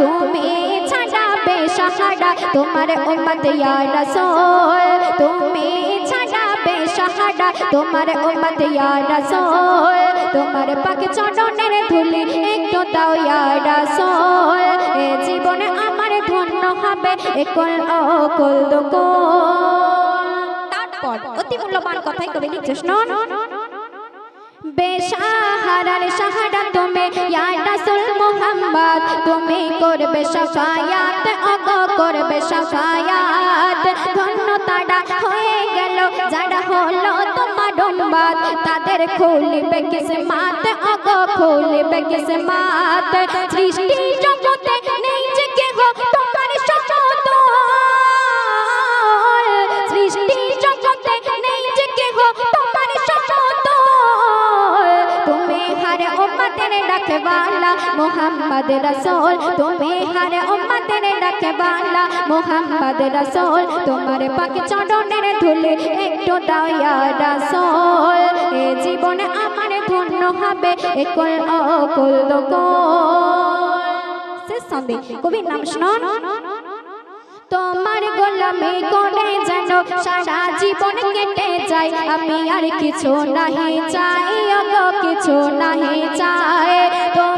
তুমি ছাড়াবে সাহারা তোমার উম্মত ইয়া রাসূল। তুমি ছাড়াবে সাহারা তোমার উম্মত ইয়া রাসূল। তোমার পাক চরণের ধুলি একটু দাও ইয়া রাসূল। এ জীবনে আমার ধন্য হবে, একল অকল দকল। তারপর অতি মূল্যবান কথাই কবি লিখছে শুনুন বেশাহারার সাহারা তুমি ইয়া রাসূল তুমি করবে শাফায়াত, অগ করবে শাফায়াত। ধন্য তারা হয়ে গেল, যারা হলো তোমার উম্মত। তাদের খুলবে কিসমাত, অগ খুলবে কিসমাত। সৃষ্টি জগতে নেই যে কেহ মোহাম্মদ রসূল, তুমি হর উম্মতের রখবালা মোহাম্মদ রসূল, তোমার পাক চরণের ধুলে একটু দাও ইয়া রসূল। এ জীবনে আমার ধন্য হবে, একল অকল শেষ সন্ধে কবির নাম শুনুন। তোমার গোলামি করে যেন সারা জীবন কেটে যায়, আমি আর কিছু নাহি চাই, অগো কিছু নাহি চাই। তোমার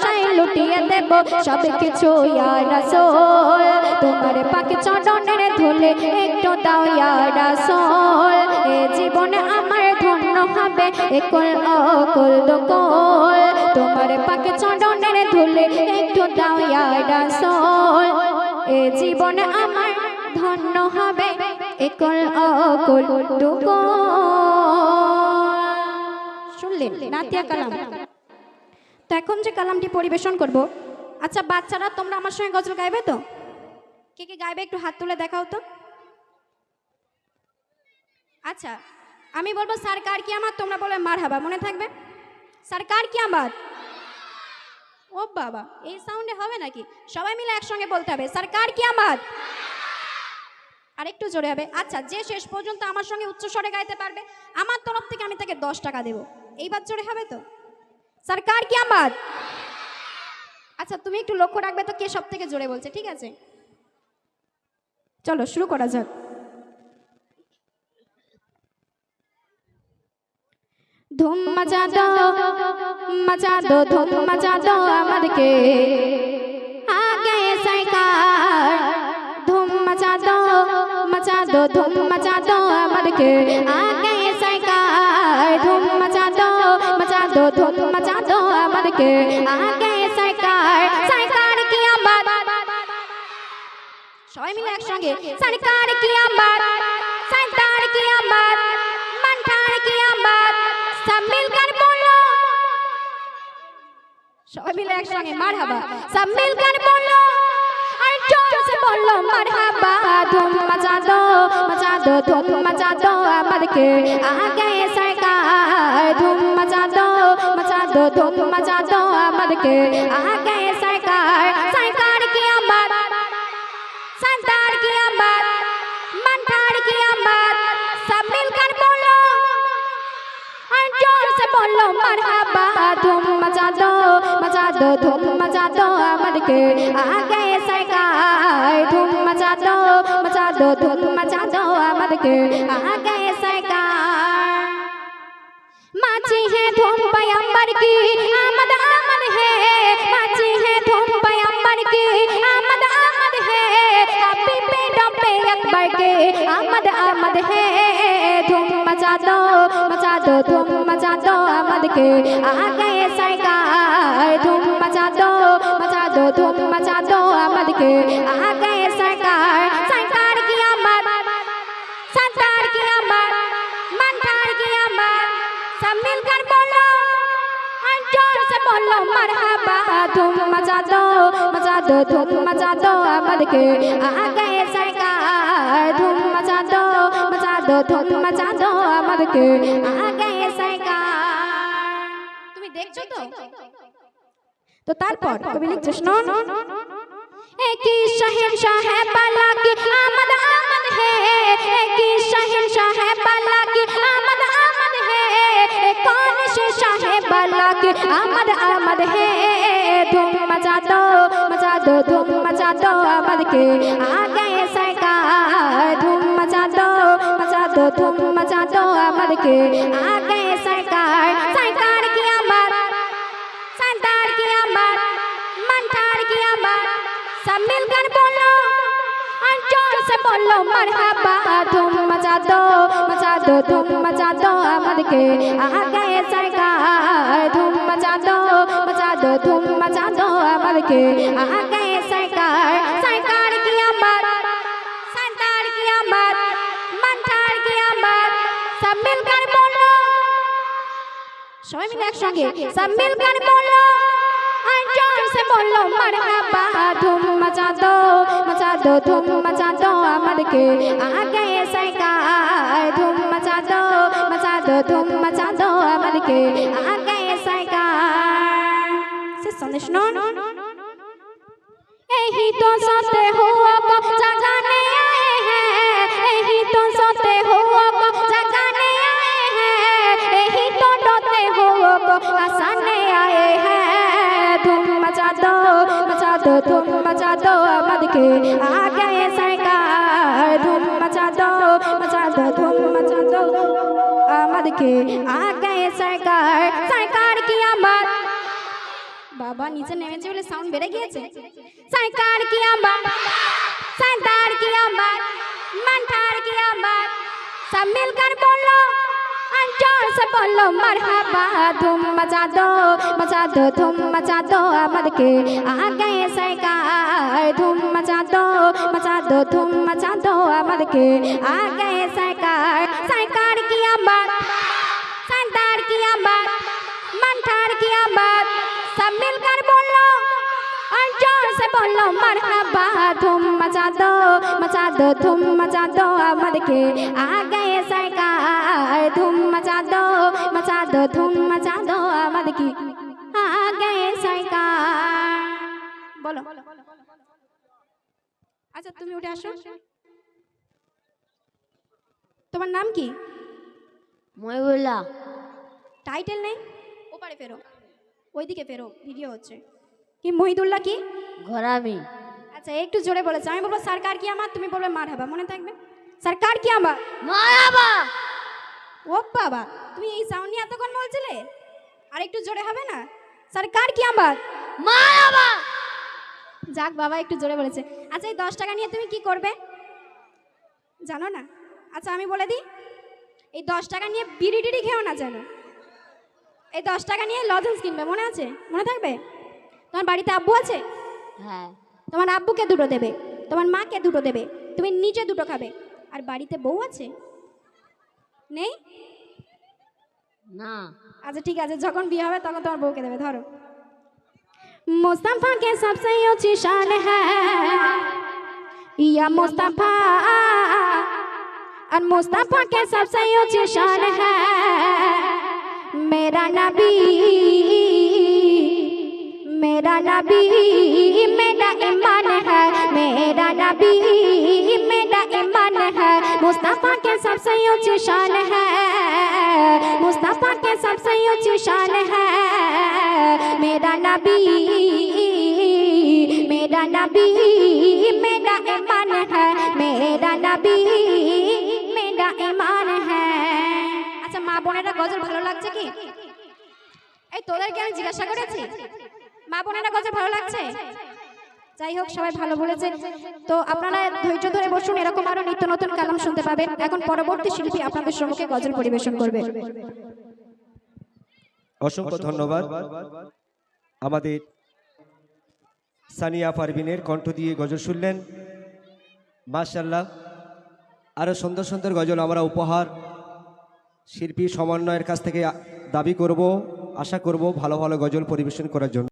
ভালোবাসায় লুটিয়ে দেব, সব কিছু রাসূল। তোমার পাক চরণের ধুলে একটু দাও রাসূল। এ জীবন আমার ধন্য হবে, একল অকল দকল। তোমার পাক চরণের ধুলে একটু দাও রাসূল। এ জীবন আমার ধন্য হবে, একল অকল দকল। শুনলেন? নাতিয়া কালাম। তো এখন যে কালামটি পরিবেশন করব। আচ্ছা বাচ্চারা, তোমরা আমার সঙ্গে গজল গাইবে তো? কে কে গাইবে একটু হাত তুলে দেখাও তো। আচ্ছা আমি বলব সরকার কি আমার তোমরা বলে মার হাবা মনে থাকবে? সরকার কি আমার ও বাবা, এই সাউন্ডে হবে নাকি? সবাই মিলে একসঙ্গে বলতে হবে সরকার কি আমার আরেকটু জোরে হবে। আচ্ছা যে শেষ পর্যন্ত আমার সঙ্গে উচ্চস্বরে গাইতে পারবে, আমার তরফ থেকে আমি তাকে দশ টাকা দেবো। এইবার জোরে হবে তো? সরকার কি আমার? আচ্ছা তুমি একটু লক্ষ্য রাখবে তো কে সব থেকে জোরে বলছে, ঠিক আছে? চলো, শুরু করা যাক। ধুম মচা দো মচা দো ধুম মচা দো আমাদেরকে। আগে সাইকার ধুম মচা দো মচা দো ধুম মচা দো আমাদেরকে। আগে সাইকার ধুম মচা চাঁদো ধুম্মা চাঁদো আমারকে আগে সরকার সরকার কি আমার সবাই মিলে একসঙ্গে, সরকার কি আমার সরকার কি আমার মানঠার কি আমার সব মিলকর বলো। সবাই মিলে একসঙ্গে, মারহাবা। সব মিলকর বলো। আর জোরে সে বলো, মারহাবা। ধুম্মা চাঁদো চাঁদো ধুম্মা চাঁদো আমারকে আগে সরকার ধুম্মা চাঁদো दो धूम मचा दो अमर के आ गए सरकार। सरकार की अमर सरदार की अमर मंदार की अमर सब मिलकर बोलो। ज़ोर से बोलो, मरहबा धूम मचा दो मचा दो धूम मचा दो अमर के आ गए सरकार। धूम मचा दो मचा दो धूम मचा दो अमर के आ गए सरकार। माची है धूम पयंबर की, आमद आमद है। माची है धूम पयंबर की, आमद आमद है। हैप्पी पेड़ों पे अकबर के आमद आमद है। धूम मचा दो मचा दो, धूम मचा दो आमद के। आ गए सरकार, धूम मचा दो मचा दो, धूम मचा दो आमद के। মারহাবা, ধুম মজা দো মজা দো ধুম মজা দো আমাদেরকে। আগে সরকার ধুম মজা দো মজা দো ধুম মজা দো আমাদেরকে। আগে সরকার তুমি তো? তারপর তুমি লিখছো শোনো একই শাহেন শাহে পালাকি আমদ আমদ হে की आमद आमद है। धूम मचा दो मचा दो धूम मचा दो आमद के आ गए सरकार। धूम मचा दो मचा दो धूम मचा दो आमद के आ गए सरकार। सरकार की आमद सरदार की आमद मंठार की आमद सब मिलकर बोलो ज़ोर से बोलो, मरहबा। धूम मचा दो मचा दो धूम मचा दो आमद के आ गए सरकार। मचा दो मचा दो तुम मचा दो अमर के आ गए सरकार सरकार की अमर सरकार की अमर मंथार की अमर सब मिलकर बोलो সবাই মিলে একসঙ্গে সব মিলकर बोलो আর জোর से बोलो मरहबा धूम मचा दो मचा दो धूम मचा दो अमर के आ गए सरकार धूम मचा दो मचा दो धूम मचा दो अमर के आ तो सोते को जगाने आए हैं। यही तो सोते को जगाने आए हैं। यही तो डोते हंसाने आए हैं। धूम मचा दो मचा दो, धूम मचा दो अमद के आ गए सरकार। धूम मचा दो मचा दो, धूम मचा दो अमद के आ गए বাবা নিচে নেমেছে বলে সাউন্ড বেড়ে গিয়েছে सरकार की आमद सरदार की आमद मंठार की आमद सब मिलकर बोलो और जोर से बोलो मरहबा धूम मचा दो मचा दो धूम मचा दो आमद के आ गए सरकार धूम मचा दो मचा दो धूम मचा दो आमद के आ गए सरकार सरकार की आमद सरदार की आमद मंठार की आमद सब मिलकर बोलो और जोर से बोलो मरहबा धूम मचा दो मचा दो धूम मचा दो आमद के आ गए सरकार धूम मचा दो मचा दो धूम मचा दो आमद की आ गए सरकार बोलो আচ্ছা তুমি উঠে আসো তোমার নাম কি ময়ূরুল্লাহ টাইটেল নেই ওপারে ফেরো ওইদিকে ফেরো ভিডিও হচ্ছে। কি মহিদুল্লাহ কি? ঘরামি। আচ্ছা একটু জোরে বলেছে আমি বলব সরকার কি আমার তুমি বলবে মার হাবা মনে থাকবে? সরকার কি আমার? মারাবা ও বাবা তুমি এই সাউন্ড নিয়ে এতক্ষণ বলছিলে? আর একটু জোরে হবে না? সরকার কি আমার? মারাবা যাক বাবা একটু জোরে বলেছে। আচ্ছা এই দশ টাকা নিয়ে তুমি কি করবে? জানো না? আচ্ছা আমি বলে দিই এই দশ টাকা নিয়ে বিড়ি টিড়ি খেও না যেন। এই দশ টাকা নিয়ে লজেন্স কিনবে মনে আছে মনে থাকবে তোমার বাড়িতে আব্বু আছে হ্যাঁ তোমার আব্বুকে দুটো দেবে তোমার মাকে দুটো দেবে তুমি নিজে দুটো খাবে আর বাড়িতে বউ আছে নেই না আচ্ছা ঠিক আছে যখন বিয়ে হবে তখন তোমার বউকে দেবে ধরো मुस्तफा के सबसे ऊंची शान है या मुस्तफा और मुस्तफा के सबसे ऊंची शान है मेरा नबी मेरा नबी, मेरा ईमान है। मेरा नबी, मेरा ईमान है। मुस्तफ़ा के सबसे ऊँची शान है। मुस्तफ़ा के सबसे ऊँची शान है। मेरा नबी मेरा नबी, मेरा ईमान है। मेरा বোনেরা গজল ভালো লাগছে কি? এই তোদেরকে আমি জিজ্ঞাসা করেছি, মা বোনেরা গজল ভালো লাগছে? যাই হোক, সবাই ভালো বলেছে। তো আপনারা ধৈর্য ধরে বসুন, এরকম আরও নিত্য নতুন কালাম শুনতে পাবেন। এখন পরবর্তী শিল্পী আপনাদের সম্মুখে গজল পরিবেশন করবে। অসংখ্য ধন্যবাদ। আমাদের সানিয়া পারভিনের কণ্ঠ দিয়ে গজল শুনলেন। মাশাল্লাহ আরও সুন্দর সুন্দর গজল আমরা উপহার শিল্পী সমন্বয়ের কাছ থেকে দাবি করব আশা করব ভালো ভালো গজল পরিবেশন করার জন্য।